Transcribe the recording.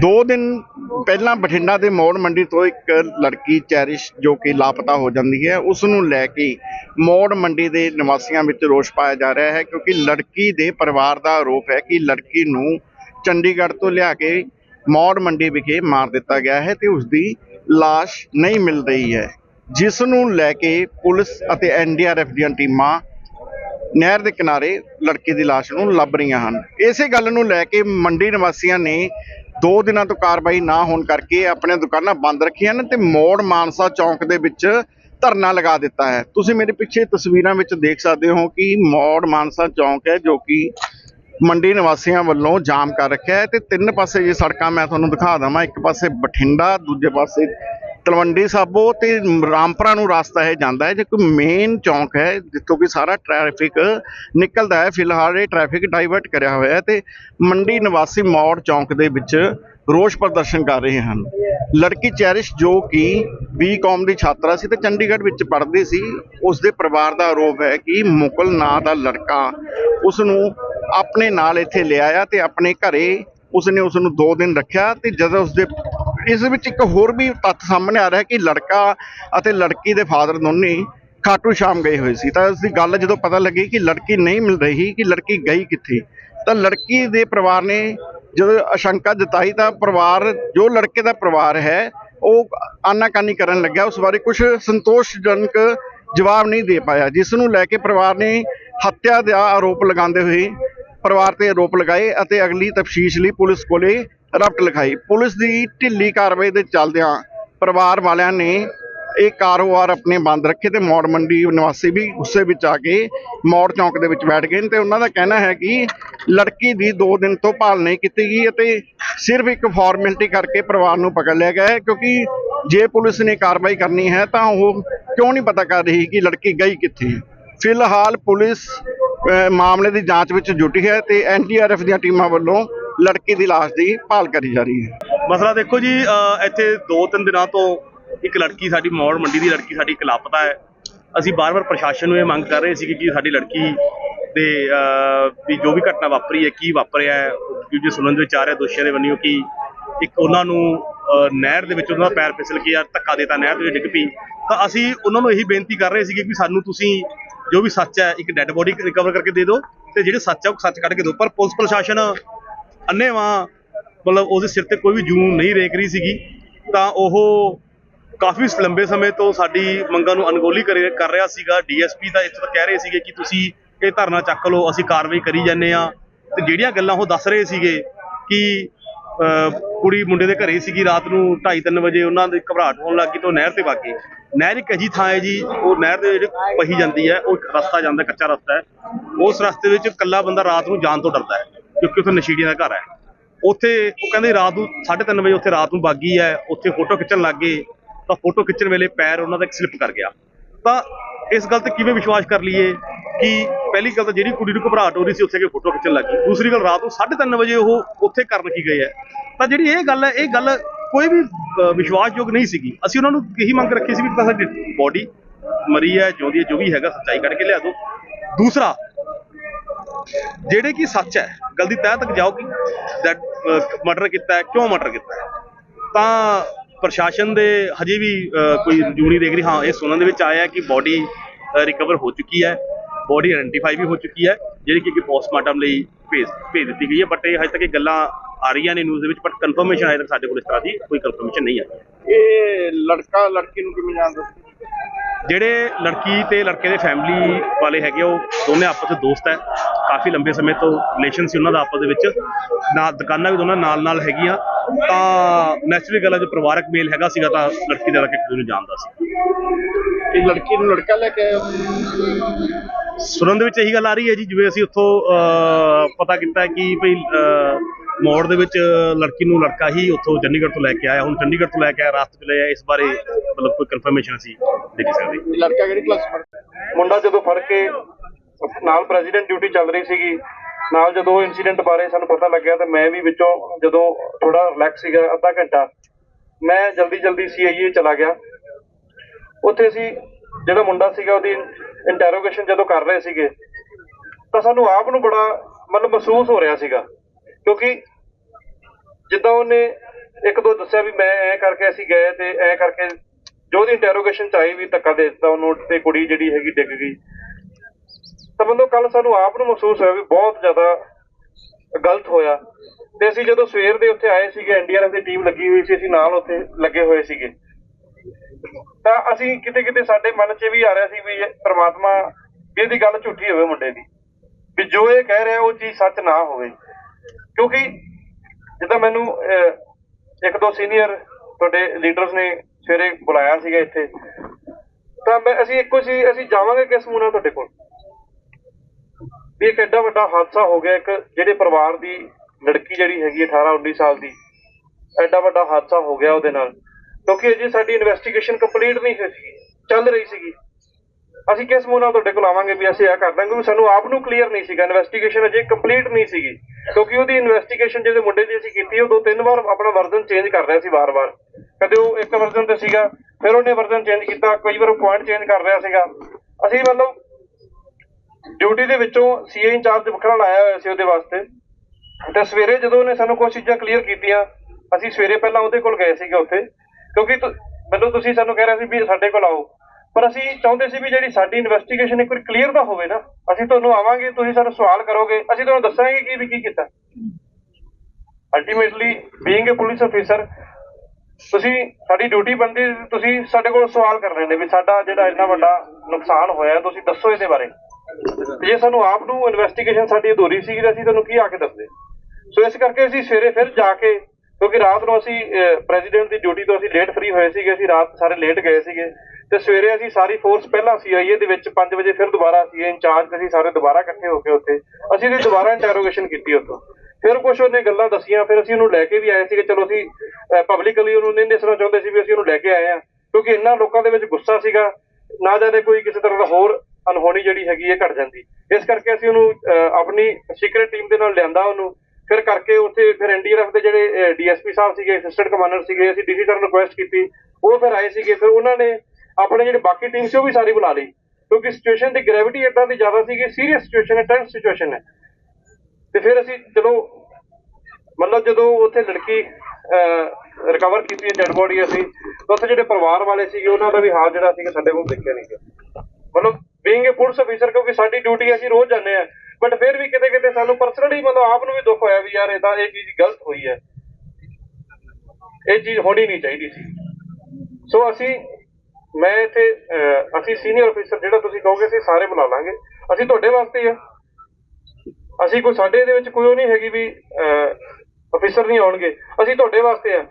ਦੋ ਦਿਨ ਪਹਿਲਾਂ ਬਠਿੰਡਾ ਦੇ ਮੌੜ ਮੰਡੀ ਤੋਂ ਇੱਕ ਲੜਕੀ ਚੈਰਿਸ਼ ਜੋ ਕਿ ਲਾਪਤਾ ਹੋ ਜਾਂਦੀ ਹੈ, ਉਸ ਨੂੰ ਲੈ ਕੇ ਮੌੜ ਮੰਡੀ ਦੇ ਨਿਵਾਸੀਆਂ ਵਿੱਚ ਰੋਸ ਪਾਇਆ ਜਾ ਰਿਹਾ ਹੈ ਕਿਉਂਕਿ ਲੜਕੀ ਦੇ ਪਰਿਵਾਰ ਦਾ ਆਰੋਪ ਹੈ ਕਿ ਲੜਕੀ ਨੂੰ ਚੰਡੀਗੜ੍ਹ ਤੋਂ ਲਿਆ ਕੇ ਮੌੜ ਮੰਡੀ ਵਿਖੇ ਮਾਰ ਦਿੱਤਾ ਗਿਆ ਹੈ ਤੇ ਉਸ ਦੀ ਲਾਸ਼ ਨਹੀਂ ਮਿਲ ਰਹੀ ਹੈ। ਜਿਸ ਨੂੰ ਲੈ ਕੇ ਪੁਲਿਸ ਅਤੇ ਐਨਡੀਆਰਐਫ ਦੀਆਂ ਟੀਮਾਂ ਨਹਿਰ ਦੇ ਕਿਨਾਰੇ ਲੜਕੇ ਦੀ ਲਾਸ਼ ਨੂੰ ਲੱਭ ਰਹੀਆਂ ਹਨ। ਇਸੇ ਗੱਲ ਨੂੰ ਲੈ ਕੇ ਮੰਡੀ ਨਿਵਾਸੀਆਂ ਨੇ ਦੋ ਦਿਨਾਂ ਤੋਂ ਕਾਰਵਾਈ ਨਾ ਹੋਣ ਕਰਕੇ ਆਪਣੀਆਂ ਦੁਕਾਨਾਂ ਬੰਦ ਰੱਖੀਆਂ ਨੇ ਤੇ ਮੋੜ ਮਾਨਸਾ ਚੌਂਕ ਦੇ ਵਿੱਚ ਧਰਨਾ ਲਗਾ ਦਿੱਤਾ ਹੈ। ਤੁਸੀਂ ਮੇਰੇ ਪਿੱਛੇ ਤਸਵੀਰਾਂ ਵਿੱਚ ਦੇਖ ਸਕਦੇ ਹੋ ਕਿ ਮੋੜ ਮਾਨਸਾ ਚੌਂਕ ਹੈ ਜੋ ਕਿ ਮੰਡੀ ਨਿਵਾਸੀਆਂ ਵੱਲੋਂ ਜਾਮ ਕਰ ਰੱਖਿਆ ਹੈ ਤੇ ਤਿੰਨ ਪਾਸੇ ਜੇ ਸੜਕਾਂ ਮੈਂ ਤੁਹਾਨੂੰ ਦਿਖਾ ਦਵਾਂ, ਇੱਕ ਪਾਸੇ ਬਠਿੰਡਾ, ਦੂਜੇ ਪਾਸੇ ਤਲਵੰਡੀ ਸਾਬੋ ਤੇ ਰਾਮਪੁਰਾ ਨੂੰ ਰਸਤਾ ਇਹ ਜਾਂਦਾ ਹੈ, ਜੇ ਕੋਈ ਮੇਨ ਚੌਂਕ ਹੈ, ਜਿੱਥੋਂ ਕਿ ਸਾਰਾ ਟ੍ਰੈਫਿਕ ਨਿਕਲਦਾ ਹੈ। ਫਿਲਹਾਲ ਇਹ ਟ੍ਰੈਫਿਕ ਡਾਈਵਰਟ ਕਰਿਆ ਹੋਇਆ ਹੈ ਤੇ ਮੰਡੀ ਨਿਵਾਸੀ ਮੌੜ ਚੌਂਕ ਦੇ ਵਿੱਚ ਰੋਸ ਪ੍ਰਦਰਸ਼ਨ ਕਰ ਰਹੇ ਹਨ। ਲੜਕੀ ਚੈਰਿਸ਼ ਜੋ ਕਿ ਬੀਕਾਮ ਦੀ ਛਾਤਰਾ ਸੀ ਤੇ ਚੰਡੀਗੜ੍ਹ ਵਿੱਚ ਪੜ੍ਹਦੀ ਸੀ ਉਸ ਦੇ ਪਰਿਵਾਰ ਦਾ ਆਰੋਪ ਹੈ ਕਿ ਮੁਕਲ ਨਾਂ ਦਾ ਲੜਕਾ ਉਸ ਨੂੰ ਆਪਣੇ ਨਾਲ ਇੱਥੇ ਲਿਆਇਆ ਤੇ ਆਪਣੇ ਘਰੇ ਉਸਨੇ ਉਸ ਨੂੰ 2 ਦਿਨ ਰੱਖਿਆ ਤੇ ਜਦੋਂ ਉਸਦੇ ਇਸ ਵਿੱਚ ਇੱਕ ਹੋਰ ਵੀ ਤੱਥ ਸਾਹਮਣੇ ਆ ਰਿਹਾ ਕਿ ਲੜਕਾ ਅਤੇ ਲੜਕੀ ਦੇ ਫਾਦਰ ਦੋਨੇ ਖਾਟੂ ਸ਼ਾਮ ਗਏ ਹੋਏ ਸੀ। ਤਾਂ ਇਸ ਦੀ ਗੱਲ ਜਦੋਂ ਪਤਾ ਲੱਗੀ ਕਿ ਲੜਕੀ ਨਹੀਂ ਮਿਲ ਰਹੀ, ਕਿ ਲੜਕੀ ਗਈ ਕਿੱਥੇ, ਤਾਂ ਲੜਕੀ ਦੇ ਪਰਿਵਾਰ ਨੇ ਜਦੋਂ ਆਸ਼ੰਕਾ ਜਤਾਈ ਤਾਂ ਪਰਿਵਾਰ, ਜੋ ਲੜਕੇ ਦਾ ਪਰਿਵਾਰ ਹੈ, ਉਹ ਆਨਾਕਾਨੀ ਕਰਨ ਲੱਗਿਆ। ਉਸ ਬਾਰੇ ਕੁਝ ਸੰਤੋਸ਼ਜਨਕ ਜਵਾਬ ਨਹੀਂ ਦੇ ਪਾਇਆ, ਜਿਸ ਨੂੰ ਲੈ ਕੇ ਪਰਿਵਾਰ ਨੇ ਹੱਤਿਆ ਦਾ ਆਰੋਪ ਲਗਾਉਂਦੇ ਹੋਏ ਪਰਿਵਾਰ ਤੇ ਆਰੋਪ ਲਗਾਏ ਅਤੇ ਅਗਲੀ ਤਫਤੀਸ਼ ਲਈ ਪੁਲਿਸ ਕੋਲੇ ਰਪਟ ਲਿਖਾਈ। ਪੁਲਿਸ ਦੀ ਢਿੱਲੀ ਕਾਰਵਾਈ ਦੇ ਚੱਲਦਿਆਂ ਪਰਿਵਾਰ ਵਾਲਿਆਂ ਨੇ ਇਹ ਕਾਰੋਬਾਰ ਆਪਣੇ ਬੰਦ ਰੱਖੇ ਤੇ ਮੌੜ ਮੰਡੀ ਨਿਵਾਸੀ ਵੀ ਗੁੱਸੇ ਵਿੱਚ ਆ ਕੇ ਮੌੜ ਚੌਂਕ ਦੇ ਵਿੱਚ ਬੈਠ ਗਏ ਨੇ ਤੇ ਉਹਨਾਂ ਦਾ ਕਹਿਣਾ ਹੈ ਕਿ ਲੜਕੀ ਦੀ 2 ਦਿਨ ਤੋਂ ਭਾਲ ਨਹੀਂ ਕੀਤੀ ਗਈ ਅਤੇ ਸਿਰਫ ਇੱਕ ਫਾਰਮੈਲਿਟੀ ਕਰਕੇ ਪਰਿਵਾਰ ਨੂੰ ਪਕੜ ਲਿਆ ਗਿਆ ਹੈ, ਕਿਉਂਕਿ ਜੇ ਪੁਲਿਸ ਨੇ ਕਾਰਵਾਈ ਕਰਨੀ ਹੈ ਤਾਂ ਉਹ ਕਿਉਂ ਨਹੀਂ ਪਤਾ ਕਰ ਰਹੀ ਕਿ ਲੜਕੀ ਗਈ ਕਿੱਥੇ। ਫਿਲਹਾਲ ਪੁਲਿਸ ਮਾਮਲੇ ਦੀ ਜਾਂਚ ਵਿੱਚ ਜੁਟੀ ਹੈ ਤੇ ਐਨਡੀਆਰਐਫ ਦੀਆਂ ਟੀਮਾਂ ਵੱਲੋਂ ਲੜਕੀ ਦੀ ਲਾਸ਼ ਦੀ ਭਾਲ ਕਰੀ ਜਾ ਰਹੀ ਹੈ। ਮਸਲਾ ਦੇਖੋ ਜੀ ਇੱਥੇ ਦੋ ਤਿੰਨ ਦਿਨਾਂ ਤੋਂ ਇੱਕ ਲੜਕੀ ਸਾਡੀ ਮੌੜ ਮੰਡੀ ਦੀ ਲੜਕੀ ਸਾਡੀ ਇੱਕ ਲਾਪਤਾ ਹੈ। ਅਸੀਂ ਬਾਰ-ਬਾਰ ਪ੍ਰਸ਼ਾਸਨ ਨੂੰ ਇਹ ਮੰਗ ਕਰ ਰਹੇ ਸੀ ਕਿ ਸਾਡੀ ਲੜਕੀ ਦੇ ਵੀ ਜੋ ਵੀ ਘਟਨਾ ਵਾਪਰੀ ਹੈ, ਕੀ ਵਾਪਰਿਆ ਹੈ, ਕਿਉਂਕਿ ਸੁਣਨ ਦੇ ਵਿੱਚ ਆ ਰਿਹਾ, ਦੋਸ਼ੀਆਂ ਦੇ ਵੱਲੋਂ ਕਿ ਇੱਕ ਉਹਨਾਂ ਨੂੰ ਨਹਿਰ ਦੇ ਵਿੱਚ ਉਹਨਾਂ ਦਾ ਪੈਰ ਫਿਸਲ ਕੇ ਯਾਰ ਧੱਕਾ ਦੇਤਾ, ਨਹਿਰ ਦੇ ਵਿੱਚ ਡਿੱਗ ਪਈ, ਤਾਂ ਅਸੀਂ ਉਹਨਾਂ ਨੂੰ ਇਹੀ ਬੇਨਤੀ ਕਰ ਰਹੇ ਸੀਗੇ ਕਿ ਸਾਨੂੰ ਤੁਸੀਂ ਜੋ ਵੀ ਸੱਚ ਹੈ, ਇੱਕ ਡੈੱਡ ਬੋਡੀ ਰਿਕਵਰ ਕਰਕੇ ਦੇ ਦਿਓ ਤੇ ਜਿਹੜੇ ਸੱਚ ਹੈ, ਉਹ ਸੱਚ ਕੱਢ ਕੇ ਦਿਓ। ਪਰ ਪੁਲਿਸ ਪ੍ਰਸ਼ਾਸਨ ਅੰਨ੍ਹੇਵਾਹ ਮਤਲਬ ਉਹਦੇ ਸਿਰ ਤੇ ਕੋਈ ਵੀ ਜੂਨ ਨਹੀਂ ਰੇਕ ਰਹੀ ਸੀਗੀ, ਤਾਂ ਉਹ ਕਾਫੀ ਲੰਬੇ ਸਮੇਂ ਤੋਂ ਸਾਡੀ ਮੰਗਾਂ ਨੂੰ ਅਣਗੌਲੀ ਕਰੇ- ਕਰ ਰਿਹਾ ਸੀਗਾ। ਡੀਐਸਪੀ ਦਾ ਇੱਥੇ ਤਾਂ ਕਹਿ ਰਹੇ ਸੀਗੇ ਕਿ ਤੁਸੀਂ ਇਹ ਧਰਨਾ ਚੱਕ ਲਓ, ਅਸੀਂ ਕਾਰਵਾਈ ਕਰੀ ਜਾਂਦੇ ਆ ਤੇ ਜਿਹੜੀਆਂ ਗੱਲਾਂ ਉਹ ਦੱਸ ਰਹੇ ਸੀਗੇ ਕਿ ਕੁੜੀ ਮੁੰਡੇ ਦੇ ਘਰੇ ਸੀਗੀ ਰਾਤ ਨੂੰ 2:30 ਵਜੇ, ਉਹਨਾਂ ਦੀ ਘਬਰਾਹਟ ਹੋਣ ਲੱਗੀ ਤਾਂ ਉਹ ਨਹਿਰ ਤੇ ਵਗ ਗਏ। ਨਹਿਰ ਇੱਕ ਅਜੀ ਥਾਂ ਹੈ ਜੀ, ਉਹ ਨਹਿਰ ਦੇ ਜਿਹੜੀ ਪਹੀ ਜਾਂਦੀ ਹੈ, ਉਹ ਇੱਕ ਰਸਤਾ ਜਾਂਦਾ, ਕੱਚਾ ਰਸਤਾ ਹੈ। ਉਸ ਰਸਤੇ ਵਿੱਚ ਇਕੱਲਾ ਬੰਦਾ ਰਾਤ ਨੂੰ ਜਾਣ ਤੋਂ ਡਰਦਾ ਹੈ। ਕਿਉਂਕਿ ਉੱਥੇ ਨਸ਼ੀੜੀਆਂ ਦਾ ਘਰ ਹੈ। ਉੱਥੇ ਉਹ ਕਹਿੰਦੇ ਰਾਤ ਨੂੰ 3:30 ਵਜੇ ਉੱਥੇ ਰਾਤ ਨੂੰ ਬਾਗੀ ਹੈ, ਉੱਥੇ ਫੋਟੋ ਖਿੱਚਣ ਲੱਗ ਗਏ, ਤਾਂ ਫੋਟੋ ਖਿੱਚਣ ਵੇਲੇ ਪੈਰ ਉਹਨਾਂ ਦਾ ਇੱਕ ਸਲਿੱਪ ਕਰ ਗਿਆ। ਤਾਂ ਇਸ ਗੱਲ ਤੇ ਕਿਵੇਂ ਵਿਸ਼ਵਾਸ ਕਰ ਲਈਏ ਕਿ ਪਹਿਲੀ ਗੱਲ ਤਾਂ ਜਿਹੜੀ ਕੁੜੀ ਨੂੰ ਘਬਰਾਹਟ ਹੋ ਰਹੀ ਸੀ, ਉੱਥੇ ਕੇ ਫੋਟੋ ਖਿੱਚਣ ਲੱਗ ਗਈ। ਦੂਸਰੀ ਗੱਲ ਰਾਤ ਨੂੰ 3:30 ਵਜੇ ਉਹ ਉੱਥੇ ਕਰਨ ਕੀ ਗਏ ਹੈ। ਤਾਂ ਜਿਹੜੀ ਇਹ ਗੱਲ ਹੈ, ਇਹ ਗੱਲ ਕੋਈ ਵੀ ਵਿਸ਼ਵਾਸਯੋਗ ਨਹੀਂ ਸੀਗੀ। ਅਸੀਂ ਉਹਨਾਂ ਨੂੰ ਇਹੀ ਮੰਗ ਰੱਖੀ ਸੀ ਵੀ ਤਾਂ ਸਾਡੀ ਬੋਡੀ ਮਰੀ ਹੈ, ਜਿਉਂਦੀ ਹੈ, ਜੋ ਵੀ ਹੈਗਾ ਸੱਚਾਈ ਕੱਢ ਕੇ ਲਿਆ ਦਿਓ। ਦੂਸਰਾ ਜਿਹੜੇ ਕਿ ਸੱਚ ਹੈ, ਗੱਲ ਦੀ ਤਹਿ ਤੱਕ ਜਾਓ ਕਿ ਦੈਟ ਮਰਡਰ ਕੀਤਾ ਹੈ, ਕਿਉਂ ਮਰਡਰ ਕੀਤਾ ਹੈ? ਤਾਂ ਪ੍ਰਸ਼ਾਸਨ ਦੇ ਹਜੇ ਵੀ ਕੋਈ ਰਜੂਅ ਨਹੀਂ ਦੇਖ ਰਹੀ। ਹਾਂ, ਇਹ ਸੁਣਨ ਦੇ ਵਿੱਚ ਆਇਆ ਕਿ ਬੋਡੀ ਰਿਕਵਰ ਹੋ ਚੁੱਕੀ ਹੈ। ਬੋਡੀ ਆਇਡੈਂਟੀਫਾਈ ਵੀ ਹੋ ਚੁੱਕੀ ਹੈ, ਜਿਹੜੀ ਕਿ ਪੋਸਟਮਾਰਟਮ ਲਈ ਭੇਜ ਭੇਜ ਦਿੱਤੀ ਗਈ ਹੈ। ਬਟ ਇਹ ਹਜੇ ਤੱਕ ਇਹ ਗੱਲਾਂ ਆ ਰਹੀਆਂ ਨੇ ਨਿਊਜ਼ ਦੇ ਵਿੱਚ ਬਟ ਕਨਫਰਮੇਸ਼ਨ ਹਜੇ ਤੱਕ ਸਾਡੇ ਕੋਲ ਇਸ ਤਰ੍ਹਾਂ ਦੀ ਕੋਈ ਕਨਫਰਮੇਸ਼ਨ ਨਹੀਂ ਆਈ। ਇਹ ਲੜਕਾ, ਲੜਕੀ ਨੂੰ ਕਿਵੇਂ ਜਾਣਦਾ ਸੀ ਜਿਹੜੇ ਲੜਕੀ ਤੇ ਲੜਕੇ ਦੇ ਫੈਮਿਲੀ ਵਾਲੇ ਹੈਗੇ ਉਹ ਦੋਨੇ ਆਪਸ ਵਿੱਚ ਦੋਸਤ ਹੈ। ਕਾਫੀ ਲੰਬੇ ਸਮੇਂ ਤੋਂ ਰਿਲੇਸ਼ਨ ਸੀ ਉਹਨਾਂ ਦਾ ਆਪਸ ਦੇ ਵਿੱਚ। ਨਾ ਦੁਕਾਨਾਂ ਵੀ ਦੋਨਾਂ ਨਾਲ ਨਾਲ ਹੈਗੀਆਂ। ਤਾਂ ਨੈਚੁਰਲੀ ਗੱਲ ਹੈ ਜੋ ਪਰਿਵਾਰਕ ਮੇਲ ਹੈਗਾ ਸੀਗਾ ਤਾਂ ਲੜਕੀ ਦਾ ਲੜਕੇ ਨੂੰ ਜਾਣਦਾ ਸੀ। ਇਹ ਲੜਕੀ ਨੂੰ ਲੜਕਾ ਲੈ ਕੇ ਆਇਆ ਸੁਣਨ ਦੇ ਵਿੱਚ ਇਹੀ ਗੱਲ ਆ ਰਹੀ ਹੈ ਜੀ ਜਿਵੇਂ ਅਸੀਂ ਉੱਥੋਂ ਪਤਾ ਕੀਤਾ ਕਿ ਭਈ ਮੋੜ ਦੇ ਵਿੱਚ ਲੜਕੀ ਨੂੰ ਲੜਕਾ ਹੀ ਉੱਥੋਂ ਚੰਡੀਗੜ੍ਹ ਤੋਂ ਲੈ ਕੇ ਆਇਆ। ਹੁਣ ਚੰਡੀਗੜ੍ਹ ਤੋਂ ਲੈ ਕੇ ਆਇਆ, ਰਾਸਤੇ 'ਚ ਲੈ ਆਇਆ। ਇਸ ਬਾਰੇ ਮਤਲਬ ਕੋਈ ਕਨਫਰਮੇਸ਼ਨ ਅਸੀਂ ਦੇ ਸਕਦੇ। ਲੜਕਾ ਕਿਹੜੀ ਕਲਾਸ ਪੜ੍ਹਦਾ? ਮੁੰਡਾ ਜਦੋਂ ਫੜ ਕੇ ਨਾਲ ਪ੍ਰੈਜ਼ੀਡੈਂਟ ਡਿਊਟੀ ਚੱਲ ਰਹੀ ਸੀਗੀ, ਨਾਲ ਜਦੋਂ ਇਨਸੀਡੈਂਟ ਬਾਰੇ ਸਾਨੂੰ ਪਤਾ ਲੱਗਿਆ ਤਾਂ ਮੈਂ ਵੀ ਵਿੱਚੋਂ ਜਦੋਂ ਥੋੜਾ ਰਿਲੈਕਸ ਸੀਗਾ, ਅੱਧਾ ਘੰਟਾ, ਮੈਂ ਜਲਦੀ ਜਲਦੀ ਸੀਆਈਏ ਚਲਾ ਗਿਆ। ਉੱਥੇ ਅਸੀਂ ਜਿਹੜਾ ਮੁੰਡਾ ਸੀਗਾ ਉਹਦੀ ਇੰਟਰੋਗੇਸ਼ਨ ਜਦੋਂ ਕਰ ਰਹੇ ਸੀਗੇ, ਤਾਂ ਸਾਨੂੰ ਆਪ ਨੂੰ ਬੜਾ ਮਤਲਬ ਮਹਿਸੂਸ ਹੋ ਰਿਹਾ ਸੀਗਾ। ਕਿਉਂਕਿ ਜਿੱਦਾਂ ਉਹਨੇ ਇੱਕ ਦੋ ਦੱਸਿਆ ਵੀ ਮੈਂ ਐ ਕਰਕੇ ਅਸੀਂ ਗਏ ਤੇ ਐ ਕਰਕੇ ਜੋ ਦੀ ਇੰਟਰੋਗੇਸ਼ਨ ਚ ਆਈ ਵੀ ਧੱਕਾ ਦੇ ਦਿੱਤਾ ਉਹਨੂੰ ਤੇ ਕੁੜੀ ਜਿਹੜੀ ਹੈਗੀ ਡਿੱਗ ਗਈ। ਤਾਂ ਬੰਦੋ ਕੱਲ ਸਾਨੂੰ ਆਪ ਨੂੰ ਮਹਿਸੂਸ ਹੋਇਆ ਵੀ ਬਹੁਤ ਜ਼ਿਆਦਾ ਗਲਤ ਹੋਇਆ। ਤੇ ਅਸੀਂ ਜਦੋਂ ਸਵੇਰ ਦੇ ਉੱਥੇ ਆਏ ਸੀਗੇ ਐਨਡੀਆਰਐਫ ਦੀ ਟੀਮ ਲੱਗੀ ਹੋਈ ਸੀ, ਅਸੀਂ ਨਾਲ ਉੱਥੇ ਲੱਗੇ ਹੋਏ ਸੀਗੇ। ਤਾਂ ਅਸੀਂ ਕਿਤੇ ਕਿਤੇ ਸਾਡੇ ਮਨ 'ਚ ਵੀ ਆ ਰਿਹਾ ਸੀ ਵੀ ਇਹ ਪ੍ਰਮਾਤਮਾ ਇਹਦੀ ਗੱਲ ਝੂਠੀ ਹੋਵੇ ਮੁੰਡੇ ਦੀ। ਵੀ ਜੋ ਇਹ ਕਹਿ ਰਿਹਾ ਉਹ ਚੀਜ਼ ਸੱਚ ਨਾ ਹੋਵੇ। ਕਿਉਂਕਿ ਜਿੱਦਾਂ ਮੈਨੂੰ ਅਹ, ਇੱਕ ਦੋ ਸੀਨੀਅਰ ਤੁਹਾਡੇ ਲੀਡਰਸ ਨੇ ਸਵੇਰੇ ਬੁਲਾਇਆ ਸੀਗਾ ਇੱਥੇ ਤਾਂ ਮੈਂ ਅਸੀਂ ਇੱਕੋ ਸੀ ਅਸੀਂ ਜਾਵਾਂਗੇ ਕਿਸ ਮੂੰਹ ਤੁਹਾਡੇ ਕੋਲ? ਵੀ ਇੱਕ ਐਡਾ ਵੱਡਾ ਹਾਦਸਾ ਹੋ ਗਿਆ ਇੱਕ ਜਿਹੜੇ ਪਰਿਵਾਰ ਦੀ ਲੜਕੀ ਜਿਹੜੀ ਹੈਗੀ 18 19 ਸਾਲ ਦੀ ਐਡਾ ਵੱਡਾ ਹਾਦਸਾ ਹੋ ਗਿਆ ਉਹਦੇ ਨਾਲ ਕਿਉਂਕਿ ਅਜੇ ਸਾਡੀ ਇਨਵੈਸਟੀਗੇਸ਼ਨ ਕੰਪਲੀਟ ਨਹੀਂ ਹੋਈ ਸੀ ਚੱਲ ਰਹੀ ਸੀਗੀ। ਅਸੀਂ ਕਿਸ ਮੂੰਹ ਨਾਲ ਤੁਹਾਡੇ ਕੋਲ ਆਵਾਂਗੇ ਵੀ ਅਸੀਂ ਇਹ ਕਰ ਦਾਂਗੇ? ਕਿਉਂਕਿ ਸਾਨੂੰ ਆਪ ਨੂੰ ਕਲੀਅਰ ਨਹੀਂ ਸੀਗਾ ਇਨਵੈਸਟੀਗੇਸ਼ਨ ਅਜੇ ਕੰਪਲੀਟ ਨਹੀਂ ਸੀਗੀ। ਕਿਉਂਕਿ ਉਹਦੀ ਇਨਵੈਸਟੀਗੇਸ਼ਨ ਜਿਹਦੇ ਮੁੰਡੇ ਦੀ ਅਸੀਂ ਕੀਤੀ, ਉਹ ਦੋ ਤਿੰਨ ਵਾਰ ਆਪਣਾ ਵਰਜ਼ਨ ਚੇਂਜ ਕਰ ਰਿਹਾ ਸੀ ਵਾਰ-ਵਾਰ। ਕਦੇ ਉਹ ਇੱਕ ਵਰਜ਼ਨ ਤੇ ਸੀਗਾ, ਫਿਰ ਉਹਨੇ ਵਰਜ਼ਨ ਚੇਂਜ ਕੀਤਾ, ਕਈ ਵਾਰ ਉਹ ਪੁਆਇੰਟ ਚੇਂਜ ਕਰ ਰਿਹਾ ਸੀਗਾ। ਅਸੀਂ ਮਤਲਬ ਡਿਊਟੀ ਦੇ ਵਿੱਚੋਂ ਸੀਏ ਇੰਚਾਰਜ ਵੱਖਰਾ ਲਾਇਆ ਹੋਇਆ ਸੀ ਉਹਦੇ ਵਾਸਤੇ। ਤੇ ਸਵੇਰੇ ਜਦੋਂ ਉਹਨੇ ਸਾਨੂੰ ਕੁਝ ਚੀਜ਼ਾਂ ਕਲੀਅਰ ਕੀਤੀਆਂ, ਅਸੀਂ ਸਵੇਰੇ ਪਹਿਲਾਂ ਉਹਦੇ ਕੋਲ ਗਏ ਸੀਗੇ ਉੱਥੇ। ਕਿਉਂਕਿ ਤੁ- ਮੈਨੂੰ ਤੁਸੀਂ ਸਾਨੂੰ ਕਹਿ ਰਹੇ ਸੀ ਵੀ ਸਾਡੇ ਕੋਲ ਆਓ। ਪਰ ਅਸੀਂ ਚਾਹੁੰਦੇ ਸੀ ਵੀ ਜਿਹੜੀ ਸਾਡੀ ਇਨਵੈਸਟੀਗੇਸ਼ਨ ਇੱਕ ਵਾਰ ਕਲੀਅਰ ਤਾਂ ਹੋਵੇ ਨਾ। ਅਸੀਂ ਤੁਹਾਨੂੰ ਆਵਾਂਗੇ, ਤੁਸੀਂ ਸਾਨੂੰ ਸਵਾਲ ਕਰੋਗੇ, ਅਸੀਂ ਤੁਹਾਨੂੰ ਦੱਸਾਂਗੇ ਕਿ ਵੀ ਕੀ ਕੀਤਾ। Ultimately being a police officer ਤੁਸੀਂ, ਸਾਡੀ ਡਿਊਟੀ ਬੰਦੀ ਤੁਸੀਂ ਸਾਡੇ ਕੋਲ ਸਵਾਲ ਕਰਨੇ ਨੇ ਵੀ ਸਾਡਾ ਜਿਹੜਾ ਇੰਨਾ ਵੱਡਾ ਨੁਕਸਾਨ ਹੋਇਆ, ਤੁਸੀਂ ਦੱਸੋ ਇਹਦੇ ਬਾਰੇ। ਜੇ ਸਾਨੂੰ ਆਪ ਨੂੰ ਇਨਵੈਸਟੀਗੇਸ਼ਨ ਸਾਡੀ ਅਧੂਰੀ ਸੀ ਤਾਂ ਅਸੀਂ ਤੁਹਾਨੂੰ ਕੀ ਆ ਕੇ ਦੱਸਦੇ? ਸੋ ਇਸ ਕਰਕੇ ਅਸੀਂ ਸਵੇਰੇ ਫਿਰ ਜਾ ਕੇ ਕਿਉਂਕਿ ਰਾਤ ਨੂੰ ਅਸੀਂ ਪ੍ਰੈਜ਼ੀਡੈਂਟ ਦੀ ਡਿਊਟੀ ਤੋਂ ਅਸੀਂ ਲੇਟ ਫ੍ਰੀ ਹੋਏ ਸੀਗੇ ਅਸੀਂ ਰਾਤ ਸਾਰੇ ਲੇਟ ਗਏ ਸੀਗੇ। ਤੇ ਸਵੇਰੇ ਅਸੀਂ ਸਾਰੀ ਫੋਰਸ ਪਹਿਲਾਂ ਸੀਆਈਏ ਦੇ ਵਿੱਚ 5 ਵਜੇ ਫਿਰ ਦੁਬਾਰਾ ਸੀ ਇੰਚਾਰਜ ਅਸੀਂ ਸਾਰੇ ਦੁਬਾਰਾ ਇਕੱਠੇ ਹੋ ਕੇ ਉੱਥੇ ਅਸੀਂ ਇਹਦੀ ਦੁਬਾਰਾ ਇੰਟਰੋਗੇਸ਼ਨ ਕੀਤੀ ਉੱਥੋਂ। ਫਿਰ ਕੁਝ ਉਹਨੇ ਗੱਲਾਂ ਦੱਸੀਆਂ ਫਿਰ ਅਸੀਂ ਉਹਨੂੰ ਲੈ ਕੇ ਵੀ ਆਏ ਸੀਗੇ। ਚਲੋ ਅਸੀਂ ਪਬਲਿਕਲੀ ਉਹਨੂੰ ਨਹੀਂ ਦੱਸਣਾ ਚਾਹੁੰਦੇ ਸੀ ਵੀ ਅਸੀਂ ਉਹਨੂੰ ਲੈ ਕੇ ਆਏ ਆ ਕਿਉਂਕਿ ਇੰਨਾ ਲੋਕਾਂ ਦੇ ਵਿੱਚ ਗੁੱਸਾ ਸੀਗਾ। ਨਾ ਜਾਣੇ ਕੋਈ ਕਿਸੇ ਤਰ੍ਹਾਂ ਦਾ ਹੋਰ ਅਨਹੋਣੀ ਜਿਹੜੀ ਹੈਗੀ ਹੈ ਘਟ ਜਾਂਦੀ। ਇਸ ਕਰਕੇ ਅਸੀਂ ਉਹਨੂੰ ਅਹ, ਆਪਣੀ ਸੀਕ੍ਰੀਟ ਟੀਮ ਦੇ ਨਾਲ ਲਿਆਂਦਾ ਉਹਨੂੰ। ਫਿਰ ਕਰਕੇ ਉੱਥੇ ਫਿਰ ਐਨਡੀਆਰਐਫ ਦੇ ਜਿਹੜੇ ਡੀਐਸਪੀ ਸਾਹਿਬ ਸੀਗੇ ਅਸਿਸਟੈਂਟ ਕਮਾਂਡਰ ਸੀਗੇ, ਅਸੀਂ ਡੀਸੀ ਸਰ ਨੂੰ ਰਿਕੁਐਸਟ ਕੀਤੀ। ਉਹ ਫਿਰ ਆਏ ਸੀਗੇ, ਫਿਰ ਉਹਨਾਂ ਨੇ ਆਪਣੇ ਜਿਹੜੇ ਬਾਕੀ ਟੀਮ ਸੀ ਉਹ ਵੀ ਸਾਰੀ ਬੁਲਾ ਲਈ। ਕਿਉਂਕਿ ਸਿਚੁਏਸ਼ਨ ਦੀ ਗ੍ਰੈਵਿਟੀ ਇਦਾਂ ਦੀ ਜ਼ਿਆਦਾ ਸੀ ਕਿ ਸੀਰੀਅਸ ਸਿਚੁਏਸ਼ਨ ਹੈ ਟੈਂਸ ਸਿਚੁਏਸ਼ਨ ਹੈ। ਤੇ ਫਿਰ ਅਸੀਂ ਚਲੋ ਮਤਲਬ ਜਦੋਂ ਉੱਥੇ ਲੜਕੀ ਰਿਕਵਰ ਕੀਤੀ ਡੈਡ ਬੋਡੀ ਅਸੀਂ, ਤਾਂ ਉੱਥੇ ਜਿਹੜੇ ਪਰਿਵਾਰ ਵਾਲੇ ਸੀਗੇ, ਉਹਨਾਂ ਦਾ ਵੀ ਹਾਲ ਜਿਹੜਾ ਸੀਗਾ ਸਾਡੇ ਕੋਲ ਦੇਖਿਆ ਨਹੀਂ ਗਿਆ। ਮਤਲਬ ਬੀਇੰਗ ਅ ਪੁਲਿਸ ਅਫੀਸਰ ਕਿਉਂਕਿ ਸਾਡੀ ਡਿਊਟੀ ਅਸੀਂ ਰੋਜ਼ ਜਾਂਦੇ ਆ ਬਟ ਫਿਰ ਵੀ ਕਿਤੇ ਕਿਤੇ ਸਾਨੂੰ ਪਰਸਨਲੀ ਮਤਲਬ ਆਪ ਨੂੰ ਵੀ ਦੁੱਖ ਹੋਇਆ ਵੀ ਯਾਰ ਇਹਦਾ ਇਹ ਚੀਜ਼ ਗਲਤ ਹੋਈ ਹੈ। ਇਹ ਚੀਜ਼ ਹੋਣੀ ਨਹੀਂ ਚਾਹੀਦੀ ਸੀ। ਸੋ ਅਸੀਂ, ਮੈਂ ਇੱਥੇ ਅਸੀਂ ਸੀਨੀਅਰ ਅਫੀਸਰ ਜਿਹੜਾ ਤੁਸੀਂ ਕਹੋਗੇ ਅਸੀਂ ਸਾਰੇ ਬੁਲਾ ਲਾਂਗੇ। ਅਸੀਂ ਤੁਹਾਡੇ ਵਾਸਤੇ ਹੀ ਆ। ਅਸੀਂ ਕੋਈ ਸਾਡੇ ਦੇ ਵਿੱਚ ਕੋਈ ਉਹ ਨਹੀਂ ਹੈਗੀ ਵੀ ਅਫੀਸਰ ਨਹੀਂ ਆਉਣਗੇ। ਅਸੀਂ ਤੁਹਾਡੇ ਵਾਸਤੇ ਆ।